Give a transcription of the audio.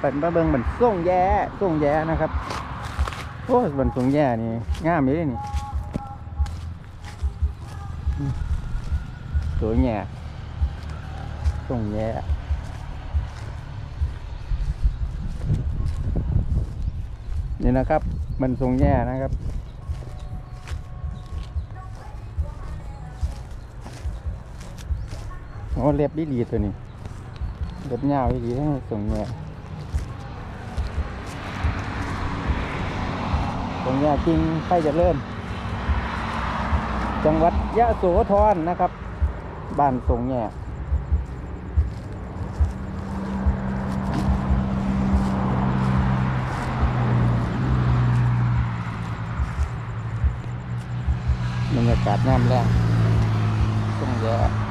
เป็นมาเบิงเหมือนส่งแย่ส่งแย่นะครับโอ้ยมันส่งแย่นี่งามเลยนี่สวยแย่ส่งแย่นี่นะครับ มันส่งแย่นะครับโอ้เล็บดีดีตัวนี้เล็บยาวดีดีให้ส่งแย่ ตรงนี้จริงใกล้จะเริ่มจังหวัดยะโสธรนะครับ บ้านทรงแง่บรรยากาศงามแรงทรงแย่